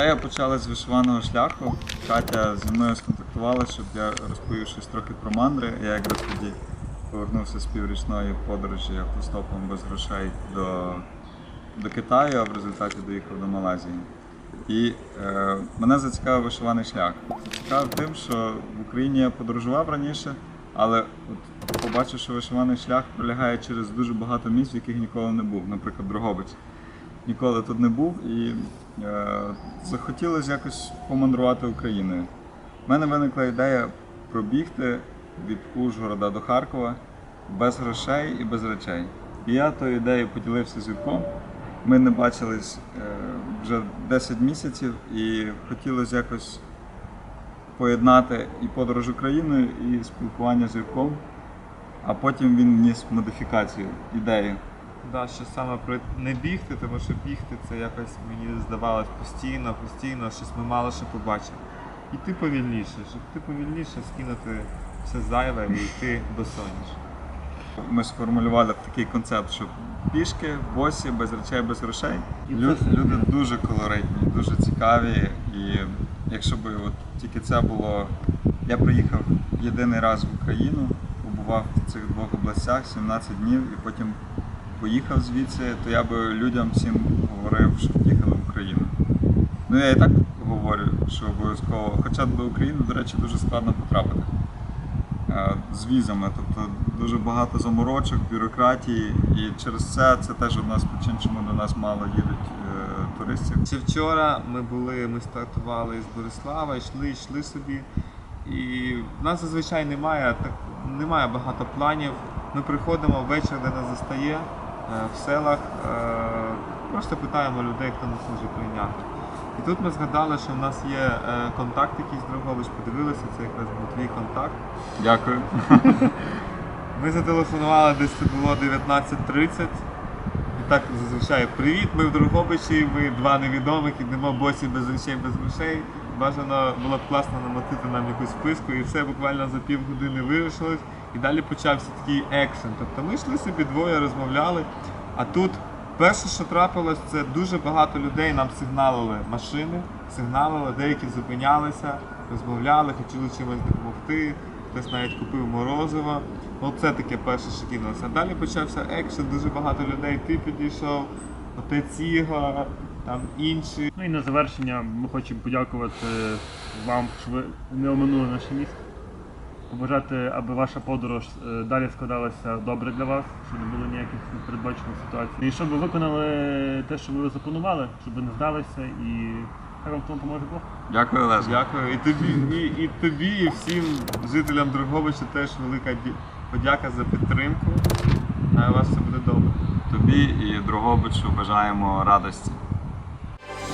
Ідея почалась з вишиваного шляху. Катя зі мною сконтактувала, щоб я розповів щось трохи про мандри. Я якраз тоді повернувся з піврічної подорожі автостопом без грошей до, до Китаю, а в результаті доїхав до Малайзії. І е, мене зацікавив вишиваний шлях. Зацікавив тим, що в Україні я подорожував раніше, але от побачив, що вишиваний шлях пролягає через дуже багато місць, в яких ніколи не був, наприклад, Дрогобич ніколи тут не був і е, захотілося якось помандрувати Україною. У мене виникла ідея пробігти від Ужгорода до Харкова без грошей і без речей. І я тою ідеєю поділився з Юрком. Ми не бачились е, вже 10 місяців і хотілося якось поєднати і подорож Україною, і спілкування з Юрком. А потім він вніс модифікацію ідеї. Да, що саме про не бігти, тому що бігти це якось мені здавалось постійно, постійно, щось ми мало що побачимо. Йти повільніше, щоб ти повільніше скинути все зайве і йти до соняча. Ми сформулювали такий концепт, що пішки, босі, без речей, без грошей. Лю- Люди дуже колоритні, дуже цікаві. І якщо б от тільки це було. Я приїхав єдиний раз в Україну, побував в цих двох областях 17 днів і потім поїхав звідси, то я би людям всім говорив, щоб їхали в Україну. Ну я і так говорю, що обов'язково. Хоча до України, до речі, дуже складно потрапити е, з візами. Тобто дуже багато заморочок, бюрократії, і через це це теж одна з причин, чому до нас мало їдуть е, туристів. Ще вчора ми були, ми стартували з Борислава, йшли, йшли собі. І в нас зазвичай немає, так, немає багато планів. Ми приходимо ввечері, де нас застає в селах, е, просто питаємо людей, хто нас може прийняти. І тут ми згадали, що в нас є е, контакт якийсь Дрогович, подивилися, це якраз був твій контакт. Дякую. Ми зателефонували десь це було 19.30. І так зазвичай привіт, ми в Другобичі, ми два невідомих, ідемо босі без речей, без грошей. Бажано було б класно намотити нам якусь списку, і все буквально за півгодини вирішилось. І далі почався такий екшен. Тобто ми йшли собі двоє, розмовляли. А тут перше, що трапилось, це дуже багато людей нам сигналили машини, сигналили, деякі зупинялися, розмовляли, хотіли чимось допомогти. Хтось навіть купив морозиво. Ну це таке перше, що кинулося. Далі почався екшен, дуже багато людей. Ти підійшов, отець Ігор, там інші. Ну і на завершення ми хочемо подякувати вам, що ви не оминули наше місто. Побажати, аби ваша подорож е, далі складалася добре для вас, щоб не було ніяких непередбачених ситуацій. І щоб ви виконали те, що ви запланували, щоб ви не здалися і хай вам в тому поможе Бог. Дякую, Олеже. Дякую. І тобі, і, і тобі, і всім жителям Друговича теж велика подяка за підтримку. А у вас все буде добре. Тобі і Дрогобичу бажаємо радості.